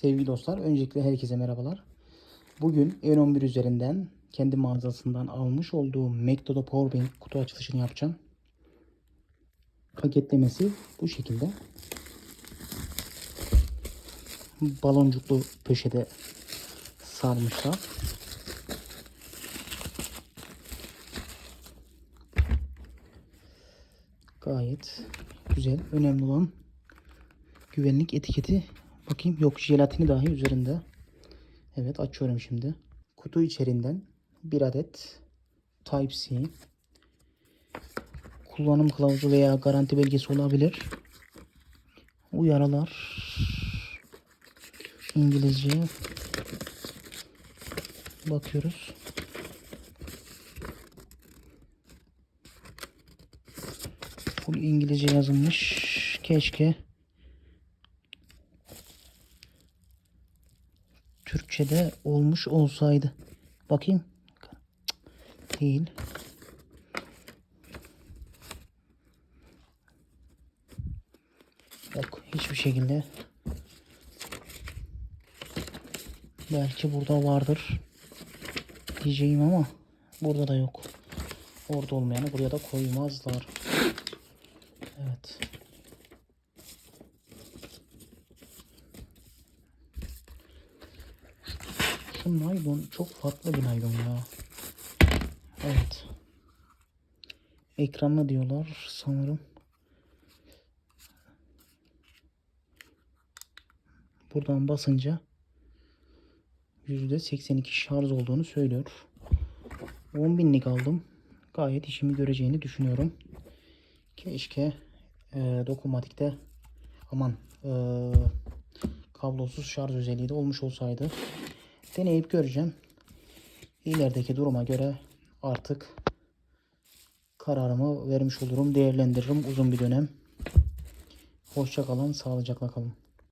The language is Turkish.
Sevgili dostlar, öncelikle herkese merhabalar. Bugün N11 üzerinden kendi mağazasından almış olduğum Mekto'da Powerbank kutu açılışını yapacağım. Paketlemesi bu şekilde. Baloncuklu köşede sarmışlar. Gayet güzel. Önemli olan güvenlik etiketi. Bakayım yok jelatini dahi üzerinde. Evet açıyorum şimdi. Kutu içerinden bir adet Type-C kullanım kılavuzu veya garanti belgesi olabilir. Uyarılar İngilizce bakıyoruz. Full İngilizce yazılmış. Keşke Türkçe'de olmuş olsaydı. Bakayım. Değil. Yok hiçbir şekilde. Belki burada vardır. Diyeceğim ama burada da yok. Orada olmayanı buraya da koymazlar. Evet. Şu naylon çok farklı bir naylon ya. Evet. Ekranlı diyorlar sanırım. Buradan basınca %82 şarj olduğunu söylüyor. 10 binlik aldım. Gayet işimi göreceğini düşünüyorum. Keşke e, dokunmatikte aman e, kablosuz şarj özelliği de olmuş olsaydı. Deneyip göreceğim. İlerideki duruma göre artık kararımı vermiş olurum. Değerlendiririm uzun bir dönem. Hoşça kalın, sağlıcakla kalın.